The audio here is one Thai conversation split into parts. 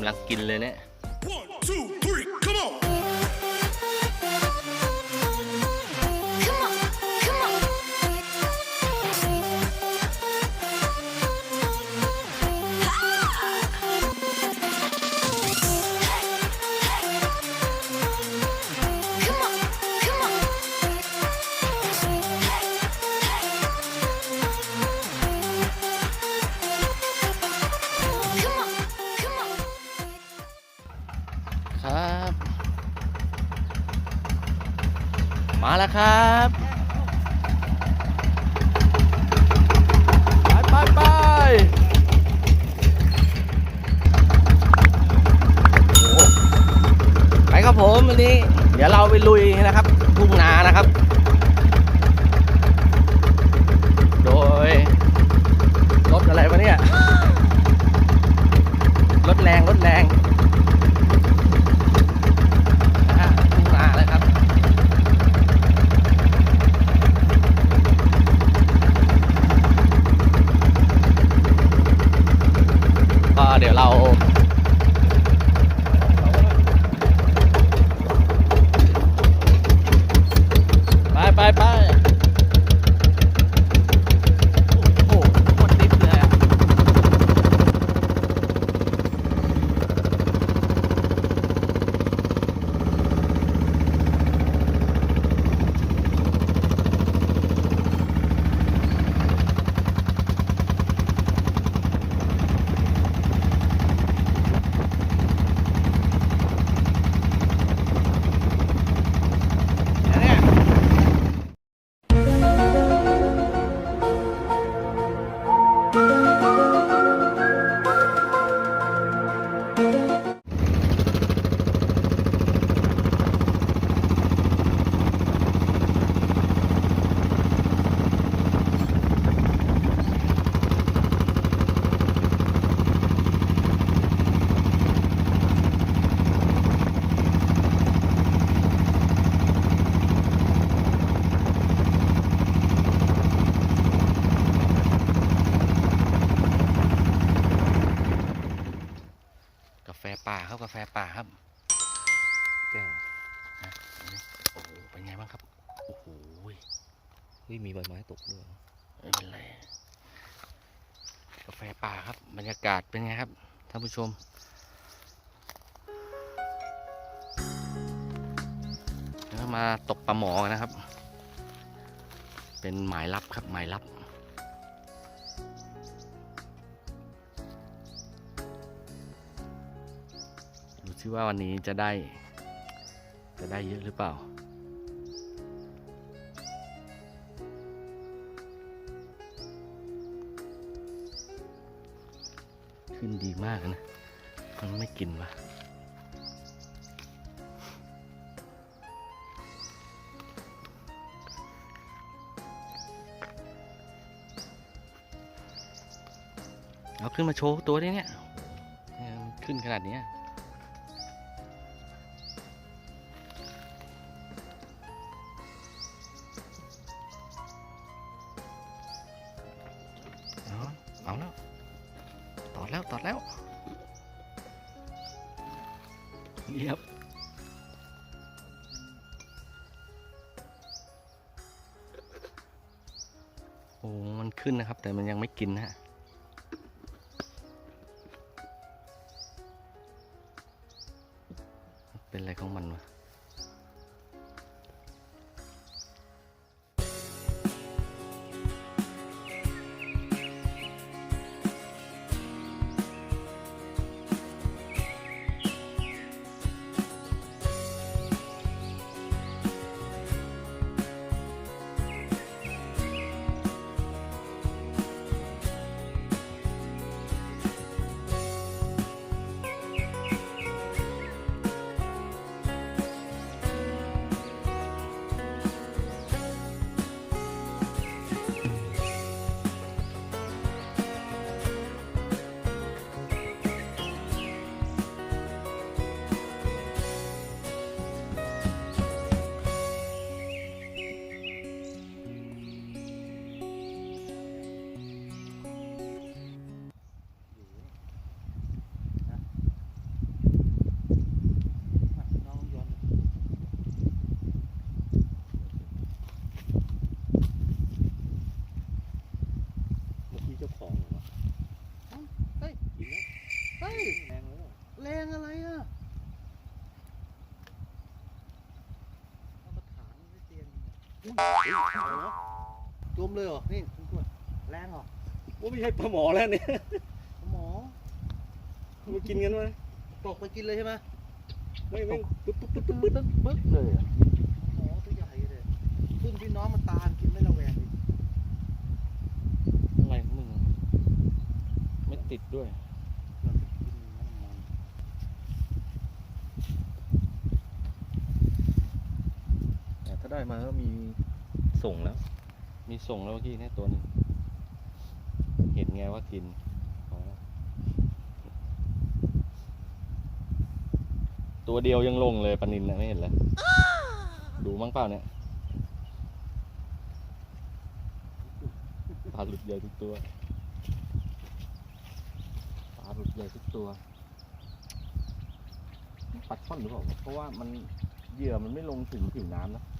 ำลังกินเลยเนี่ย One, two, three, come on! มาแล้วครับไปไปไปโอ้ไปครับผมวันนี้ เดี๋ยวเราไปลุยนะครับ ทุ่งนานะครับ โดยรถอะไรวะเนี่ย รถแรง รถแรง ฮ้ยมีใบไม้ตกด้วยไม่เป็นไรกาแฟป่าครับ บรรยากาศเป็นไงครับท่านผู้ชมแล้วมาตกปลาหมอนนะครับ เป็นหมายลับครับหมายลับดูซิว่าวันนี้จะได้ จะได้เยอะหรือเปล่า ขึ้นดีมากนะ มันไม่กินวะเอาขึ้นมาโชว์ตัวดิเนี่ยเนี่ขึ้นขนาดนี้ อดแล้วตอดแล้วเรียบโอ้มันขึ้นนะครับ แต่มันยังไม่กินนะฮะ อะไรอะเอามาถางไว้เตียงอุ้ยเอาเหรอจมเลยเหรอ นี่คุณตรวจแรงเหรอว่าไม่ใช่ปลาหมอแล้วเนี่ยหมอมากินกันไหมตกไปกินเลยใช่ไหมไม่ไม่ปุ๊บปุ๊บปุ๊บปึ๊ปุ๊บบปึ๊บปึ๊บเลยอะหมอตัวใหญ่เลยซึ่งพี่น้องมันตามกินไม่ระแวงดิอะไรของมึงอะไม่ติดด้วย เราจะกินน้ำมัน แต่ถ้า ได้มาก็มีส่งแล้ว มีส่งแล้วเมื่อกี้เนี่ยตัวหนึงเห็นไงว่ากินอ๋อตัวเดียวยังลงเลยปลานินนะไม่เห็นเลยดูมั้งเปล่าเนี่ยปลาหลุดใหญ่ทุกตัวปลาหลุดใหญ่ทุกตัวปลาช่อนหรือเปล่าเพราะว่ามันเหยื่อมันไม่ลงถึงผิวน้ำนะเพ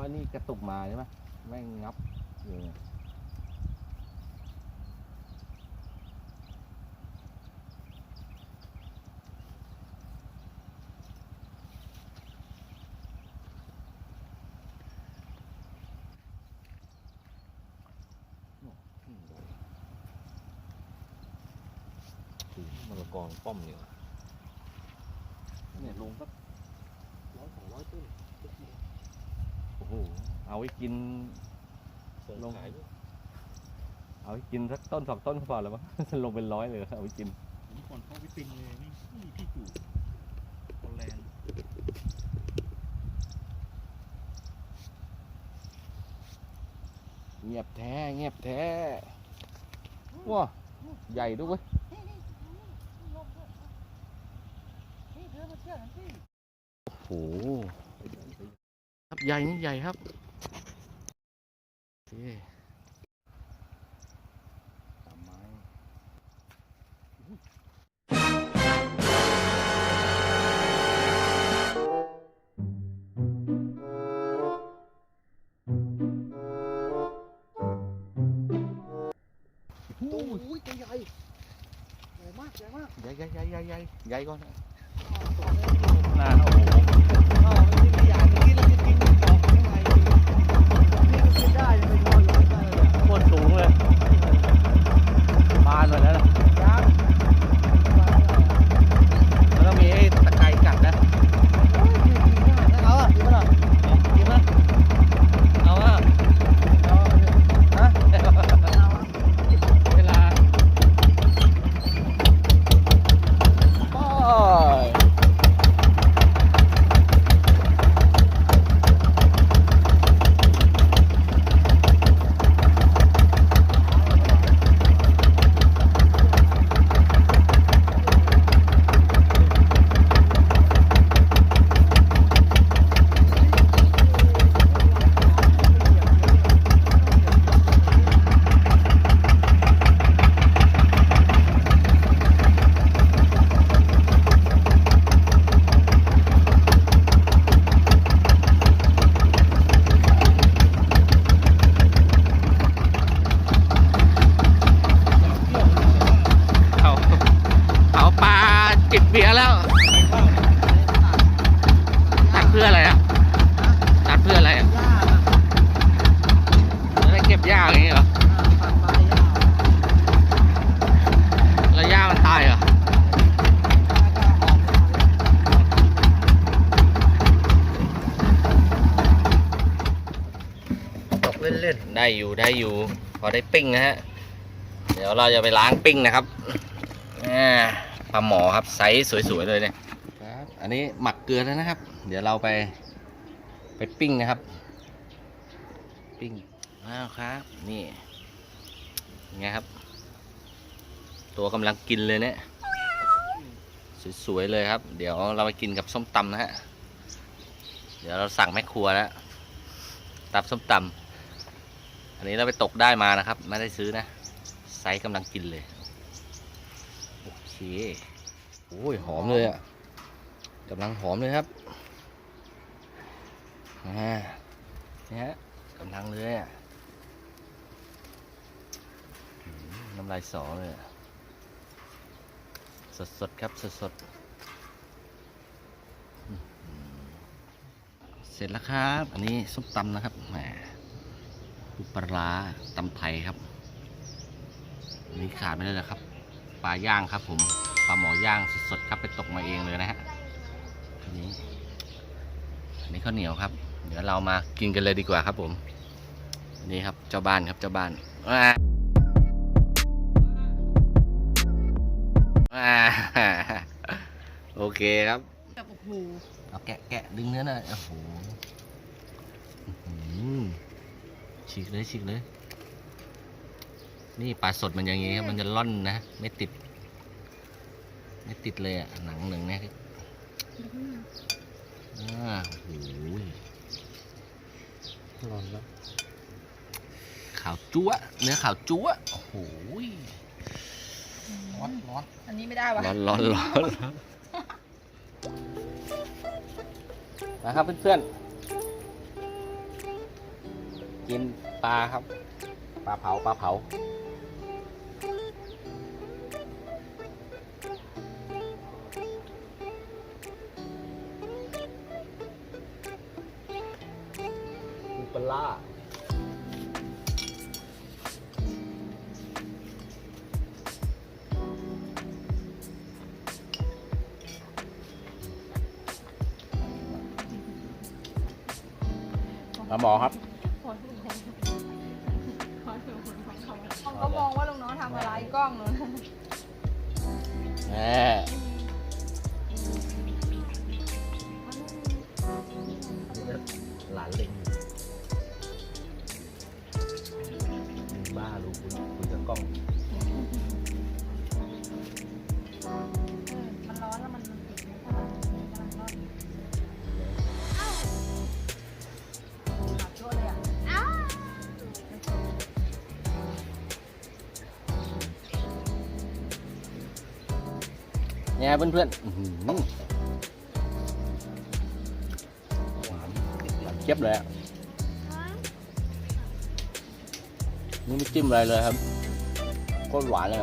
ราะนี่กระตุกมาใช่ไหมแม่งงับเลยมันกองป้อมเนี่ยเนี่ยลงสักร้อยสองร้อยต้น เอาไว้กินลงเอาไว้กินสักต้นสองต้นก็พอแล้วมั้ง ลงเป็นร้อยเลยเอาไว้กินผมก่อนเข้าไปปินเลยนี่นี่พี่จู่ฮอลแลนด์เงียบแท้เงียบแท้ว้าใหญ่ด้วยเว้ยโอ้โหครับใหญ่นี่ใหญ่ครับ โอเคตามไม้โอ้โอ้โอยู่ได้อยู่ พอได้ปิ้งนะฮะ เดี๋ยวเราจะไปล้างปิ้งนะครับอ่าปลาหมอครับไซส์สวยๆเลยเนี่ยครับอันนี้หมักเกลือแล้วนะครับ เดี๋ยวเราไปไปปิ้งนะครับ ปิ้งอ้าวครับ นี่ไงครับ ตัวกำลังกินเลยเนี่ยสวยๆเลยครับ เดี๋ยวเราไปกินกับส้มตำนะฮะ เดี๋ยวเราสั่งแม่ครัวแล้วตับส้มตำ อันนี้เราไปตกได้มานะครับ ไม่ได้ซื้อนะ ไซส์กำลังกินเลย โอเค โอ้ย หอมเลยอะกำลังหอมเลยครับนี่ฮะกำลังเลยอะ่ะน้ำลายสอเลยอะสดสดครับสดสดเสร็จแล้วครับ อันนี้ซุปตำนะครับแหม ปูปลาร้าตำไทยครับอันนี้ขาดไม่ได้แล้วครับปลาย่างครับ ผมปลาหมอย่างสดๆครับไปตกมาเองเลยนะฮะอันนี้อันนี้ข้าวเหนียวครับเดี๋ยวเรามากินกันเลยดีกว่าครับ ผมอันนี้ครับเจ้าบ้านครับเจ้าบ้านว้าว้าโอเคครับกับโอ้โหเอาแกะแกะดึงเนื้อหน่อยโอ้โหอื้อหือ ฉีกเลยฉีกเลย นี่ปลาสดมันอย่างงี้ครับมันจะล่อนนะ ไม่ติด ไม่ติดเลยอะหนังหนึ่งเนี่ยอ่าโอ้โหร้อนแล้วขาวจั๊วะเนื้อขาวจั๊วะโอ้โหร้อนร้อนอันนี้ไม่ได้วะร้อนร้อนร้อนนะครับเพื่อนๆ กินปลาครับ ปลาเผาปลาเผา ปูปลาร้าปลาหมอครับ แหมหลานเล็ง เนี่ยเพื่อนๆอื้อหือหวานหวานเจี๊ยบเลยอะนี่ไม่จิ้มอะไรเลยครับโคตรหวานเลย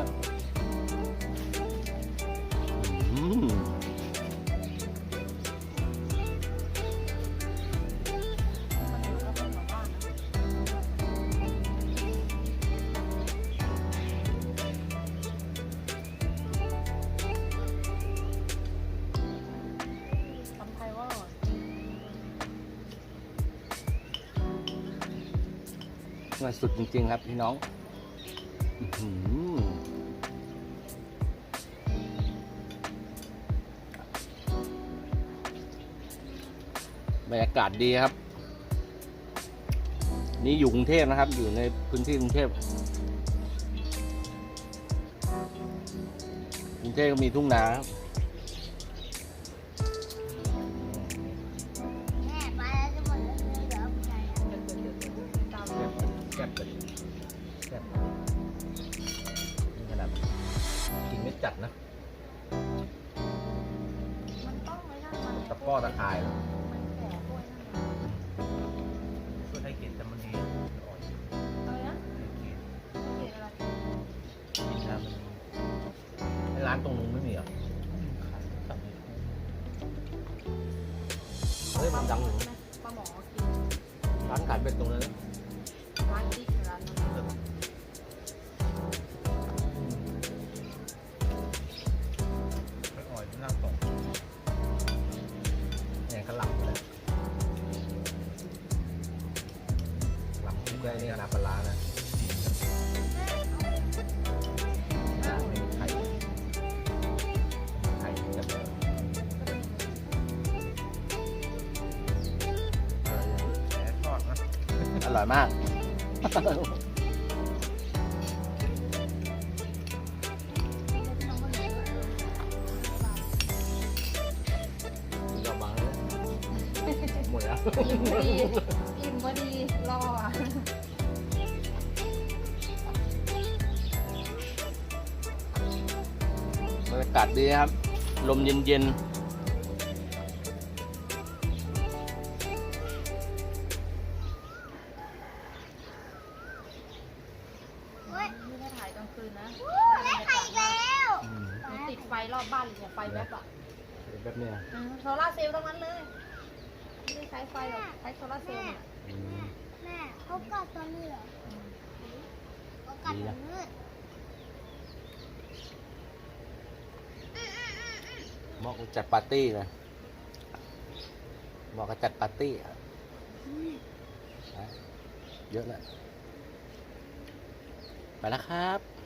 อืม มันสุดจริงๆครับพี่น้องอื้อหือบรรยากาศดีครับ นี่อยู่กรุงเทพนะครับ อยู่ในพื้นที่กรุงเทพกรุงเทพก็มีทุ่งนาครับ ซ่บเลยแซ่บนี่ขนาดกินไม่จัดนะ มันต้องไม่ได้มันตะป้อตะคายเลย ปลาร้านะอ่าไม่มีไข่ไข่จะเปิดแผลทอดนะอร่อยมาก เราบังเลยหมดแล้วอิ่ม ศดีครับ ลมเย็นเฮ้ยไม่ได้ถ่ายกลางคืนนะอู้ได้ไข่อีกแล้วๆอืมมันติดไฟรอบบ้านเลยเนี่ยไฟแวบอะแบบเนี้ยอืมโซล่าร์เซลล์ทั้งนั้นเลยไม่ได้ใช้ไฟหรอกใช้โซลาร์เซลล์เนี่ยอืมแม่เขากัดตัวนี้เหรอเขากัดตัวนี้ เหมาะกับจัดปาร์ตี้นะเหมาะกับจัดปาร์ตี้อะนะเยอะแหละไปแล้วครับ